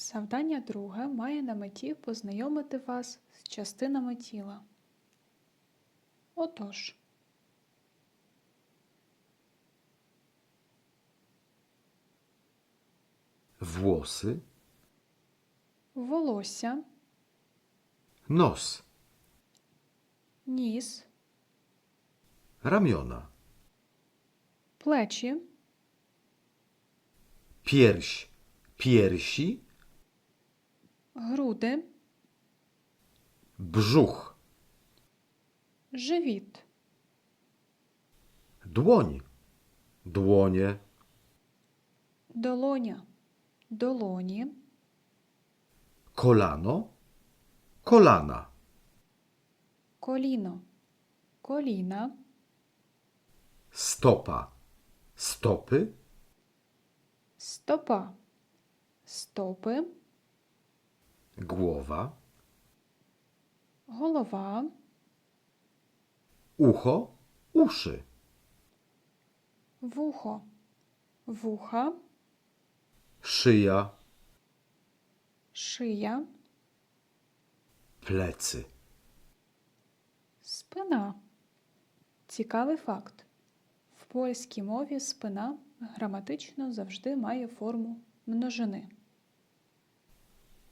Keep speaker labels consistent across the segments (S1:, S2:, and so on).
S1: Завдання друге має на меті познайомити вас з частинами тіла. Отож,
S2: włosy,
S1: волосся,
S2: nos,
S1: ніс,
S2: ramiona,
S1: плечі,
S2: pierś, piersi,
S1: груди,
S2: brzuch,
S1: живіт,
S2: dłoń, dłonie,
S1: долоня, долоні,
S2: kolano, kolana,
S1: коліно, коліна,
S2: stopa, stopy,
S1: стопа, стопи,
S2: głowa,
S1: голова,
S2: ucho, uszy,
S1: вухо, вуха,
S2: szyja,
S1: шия,
S2: plecy.
S1: спина. Цікавий факт. В польській мові спина граматично завжди має форму множини.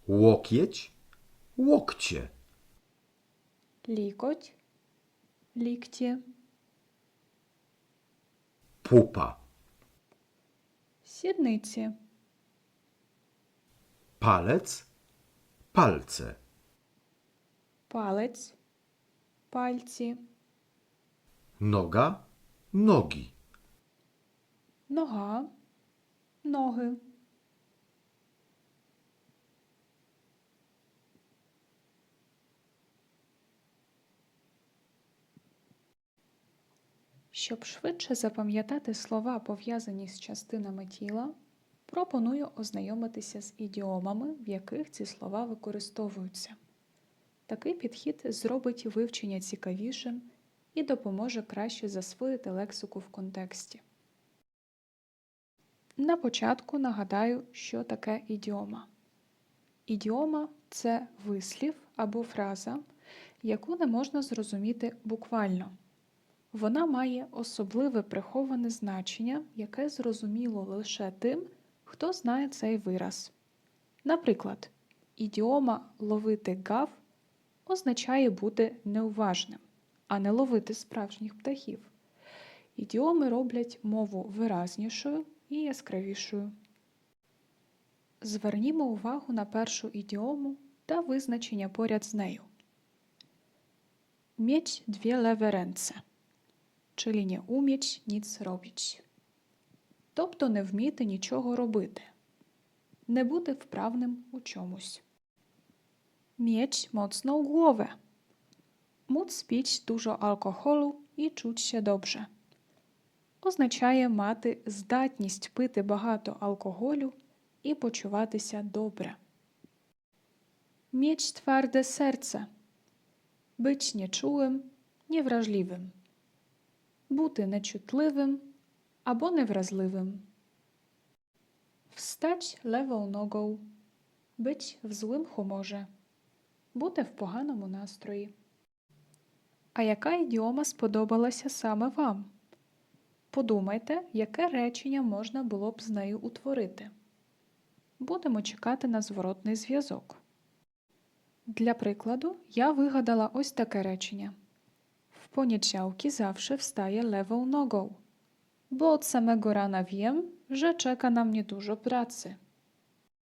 S2: Łokieć, łokcie,
S1: Лікоть, лікті,
S2: pupa,
S1: сідниці,
S2: palec, palce,
S1: палець, пальці,
S2: noga, nogi,
S1: нога, ноги. Щоб швидше запам'ятати слова, пов'язані з частинами тіла, пропоную ознайомитися з ідіомами, в яких ці слова використовуються. Такий підхід зробить вивчення цікавішим і допоможе краще засвоїти лексику в контексті. На початку нагадаю, що таке ідіома. Ідіома це вислів або фраза, яку не можна зрозуміти буквально. Вона має особливе приховане значення, яке зрозуміло лише тим, хто знає цей вираз. Наприклад, ідіома ловити гав означає бути неуважним, а не ловити справжніх птахів. Ідіоми роблять мову виразнішою і яскравішою. Звернімо увагу на першу ідіому та визначення поряд з нею. Dwie lewe ręce, czyli nie umieć nic robić. Тобто не вміти нічого робити, не бути вправним у чомусь. Mieć mocną głowę. Móc pić dużo alkoholu і czuć się dobrze. Означає мати здатність пити багато алкоголю і почуватися добре. Mieć twarde serce. Być nieczułym, niewrażliwym. Бути нечутливим або невразливим. Wstać lewą nogą. Być w złym humorze. Бути в поганому настрої. А яка ідіома сподобалася саме вам? Подумайте, яке речення можна було б з нею утворити. Будемо чекати на зворотний зв'язок. Dla przykładu ja wygадала ось таке речення. Poniedziałki zawsze wstaję lewą nogą, bo od samego rana wiem, że czeka na mnie dużo pracy.